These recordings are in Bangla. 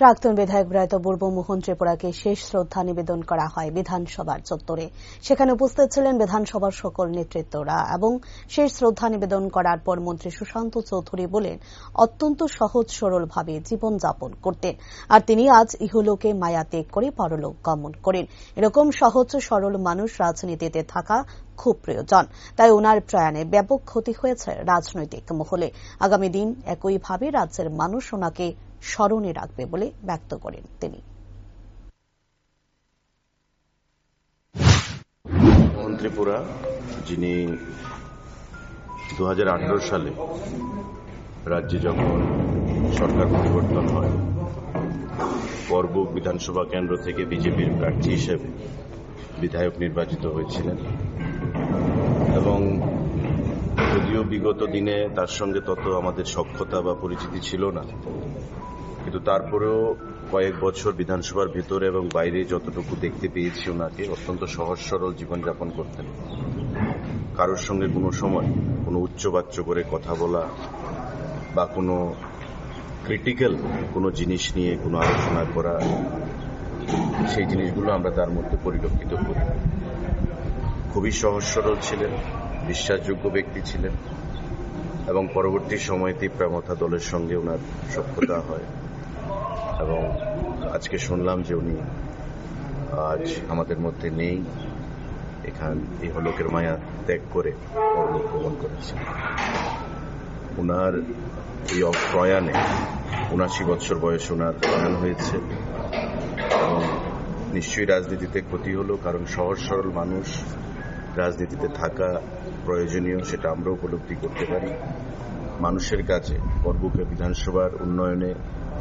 প্রাক্তন বিধায়ক ব্রায়ত বর্বমোহন ত্রিপুরাকে শেষ শ্রদ্ধা নিবেদন করা হয় বিধানসভার চত্বরে। সেখানে উপস্থিত ছিলেন বিধানসভার সকল নেতৃত্বরা এবং শেষ শ্রদ্ধা নিবেদন করার পর মন্ত্রী সুশান্ত চৌধুরী বলেন, অত্যন্ত সহজ, সরলভাবে জীবনযাপন করতেন। আর তিনি আজ ইহলোকে মায়া ত্যাগ করে পরলোক গমন করেন। এরকম সহজ, সরল মানুষ রাজনীতিতে থাকা খুব প্রয়োজন। তাই ওনার প্রয়াণে ব্যাপক ক্ষতি হয়েছে রাজনৈতিক মহলে। আগামী দিন একইভাবে রাজ্যের মানুষ ওনাকে স্মরণে রাখবে বলে ব্যক্ত করেন তিনি। ত্রিপুরা, যিনি দু হাজার আঠারো সালে রাজ্যে যখন সরকার পরিবর্তন হয় পর্বক বিধানসভা কেন্দ্র থেকে বিজেপির প্রার্থী হিসেবে বিধায়ক নির্বাচিত হয়েছিলেন। যদিও বিগত দিনে তার সঙ্গে তত আমাদের সক্ষতা বা পরিচিতি ছিল না। কিন্তু তারপরেও কয়েক বছর বিধানসভার ভেতরে এবং বাইরে যতটুকু দেখতে পেয়েছি ওনাকে, অত্যন্ত সহজ সরল জীবনযাপন করতেন। কারোর সঙ্গে কোনো সময় কোনো উচ্চবাচ্য করে কথা বলা বা কোনো ক্রিটিক্যাল কোনো জিনিস নিয়ে কোনো আলোচনা করা, সেই জিনিসগুলো আমরা তার মধ্যে পরিলক্ষিত করি। খুবই সহজ সরল ছিলেন। বিশ্বাসযোগ্য ব্যক্তি ছিলেন এবং পরবর্তী সময়ে তিপ্রামথা দলের সঙ্গে ওনার সক্ষতা হয়। এবং আজকে শুনলাম যে উনি আজ আমাদের মধ্যে নেই। এখান এই হলোকের মায়া ত্যাগ করে পরলোক গমন করেছেন। ওনার এই প্রয়াণে উনাশি বছর বয়সে ওনার প্রয়াণ হয়েছে। এবং নিশ্চয়ই রাজনীতিতে ক্ষতি হলো, কারণ সহজ সরল মানুষ। রাজনীতিতে থাকা প্রয়োজনীয় সেটা আমরা উপলব্ধি করতে পারি। মানুষের কাছে পর্বকে বিধানসভার উন্নয়নে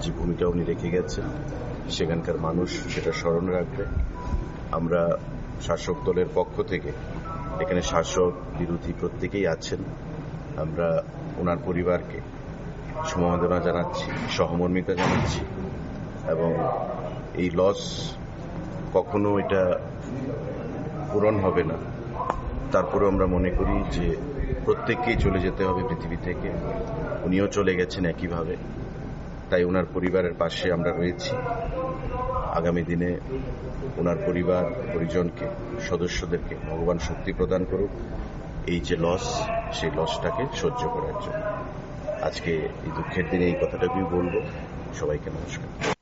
যে ভূমিকা উনি রেখে গেছেন, সেখানকার মানুষ সেটা স্মরণ রাখবে। আমরা শাসক দলের পক্ষ থেকে, এখানে শাসক বিরোধী প্রত্যেকেই আছেন। আমরা ওনার পরিবারকে সমবেদনা জানাচ্ছি, সহমর্মিতা জানাচ্ছি এবং এই লস কখনো এটা পূরণ হবে না। তারপরেও আমরা মনে করি যে প্রত্যেককেই চলে যেতে হবে পৃথিবী থেকে। উনিও চলে গেছেন একইভাবে। তাই ওনার পরিবারের পাশে আমরা রয়েছি। আগামী দিনে ওনার পরিবার, পরিজনকে, সদস্যদেরকে ভগবান শক্তি প্রদান করুক। এই যে লস সেই লসটাকে সহ্য করার জন্য। আজকে এই দুঃখের দিনে এই কথাটাকেই বলব। সবাইকে নমস্কার।